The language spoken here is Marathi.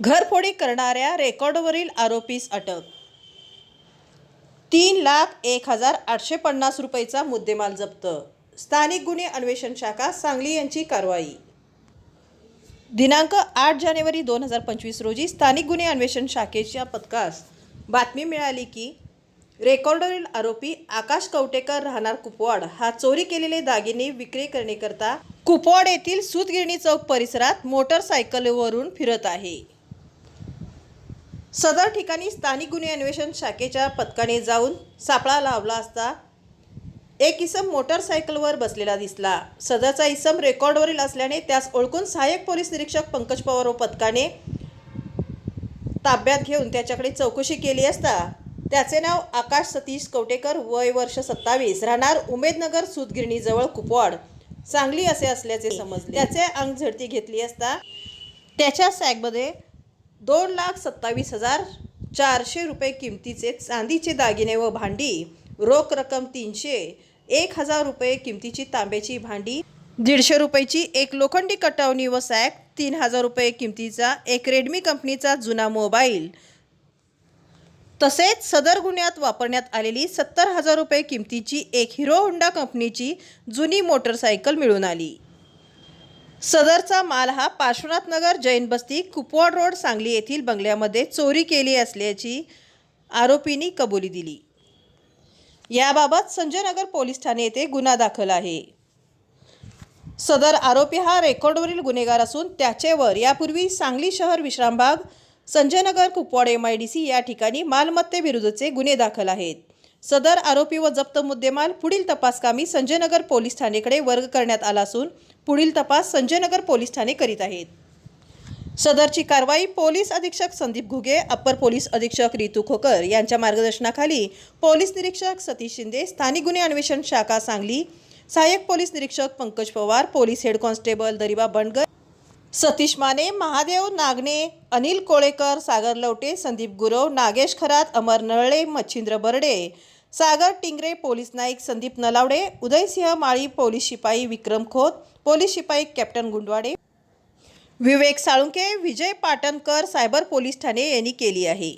घरफोडी करणाऱ्या रेकॉर्डवरील आरोपीस अटक. तीन लाख एक हजार आठशे पन्नास रुपयेचा मुद्देमाल जप्त. स्थानिक गुन्हे अन्वेषण शाखा सांगली यांची कारवाई. दिनांक आठ जानेवारी दोन हजार पंचवीस रोजी स्थानिक गुन्हे अन्वेषण शाखेच्या पथकास बातमी मिळाली की रेकॉर्डवरील आरोपी आकाश कवटेकर राहणार कुपवाड हा चोरी केलेले दागिने विक्री करण्याकरता कुपवाड येथील सूतगिरणी चौक परिसरात मोटरसायकलवरून फिरत आहे. सदर ठिकाणी स्थानिक गुन्हे अन्वेषण शाखेच्या पथकाने जाऊन सापळा लावला असता एक इसम मोटरसायकलवर बसलेला दिसला. सदरचा इसम रेकॉर्डवरील असल्याने त्यास ओळखून सहाय्यक पोलीस निरीक्षक पंकज पवार व पथकाने ताब्यात घेऊन त्याच्याकडे चौकशी केली असता. त्याचे नाव आकाश सतीश कवटेकर वय वर्ष सत्तावीस राहणार उमेदनगर सूतगिरणीजवळ कुपवाड. सांगली असे असल्याचे समजले. त्याचे अंग झडती घेतली असता त्याच्या सॅगमध्ये दोन लाख सत्तावीस हजार चारशे रुपये किमतीचे चांदीचे दागिने व भांडी. रोख रक्कम तीनशे एक हजार रुपये किमतीची तांब्याची भांडी दीडशे रुपयाची एक लोखंडी कटावणी व सॅक तीन हजार रुपये किमतीचा एक रेडमी कंपनीचा जुना मोबाईल. तसेच सदर गुन्ह्यात वापरण्यात आलेली सत्तर हजार रुपये किमतीची एक हिरो होंडा कंपनीची जुनी मोटरसायकल मिळून आली. सदरचा माल हा पार्श्वनाथ नगर जैन बस्ती कुपवाड रोड सांगली येथील बंगल्यामध्ये चोरी केली असल्याची आरोपींनी कबुली दिली. याबाबत संजय नगर पोलीस ठाणे येथे गुन्हा दाखल आहे. सदर आरोपी हा रेकॉर्डवरील गुन्हेगार असून त्याचेवर यापूर्वी सांगली शहर Vishrambag Sanjaynagar Kupwad M I D C या ठिकाणी मालमत्तेविरुद्धचे गुन्हे दाखल आहेत. सदर आरोपी व जप्त मुद्देमाल पुढील तपासकामी संजयनगर पोलीस ठाणेकडे वर्ग करण्यात आला असून पुढील तपास संजयनगर पोलीस ठाणे करीत आहेत. सदरची कारवाई पोलीस अधीक्षक संदीप घुगे अप्पर पोलीस अधीक्षक रितू खोकर यांच्या मार्गदर्शनाखाली पोलीस निरीक्षक सतीश शिंदे स्थानिक गुन्हे अन्वेषण शाखा सांगली सहाय्यक पोलीस निरीक्षक Pankaj Pawar police head constable Dariba Bandgar Satish Mane Mahadev Nagane Anil Kolekar Sagar Lavate Sandeep Gurav Nagesh Kharat Amar Nalle Machhindra Barde Sagar Tingre police Naik Sandeep Nalawade Udaysingh Mali police शिपाई विक्रम खोत पोलीस शिपाई captain Gundwade. Vivek Salunke Vijay Patankar cyber police Thane यांनी केली आहे.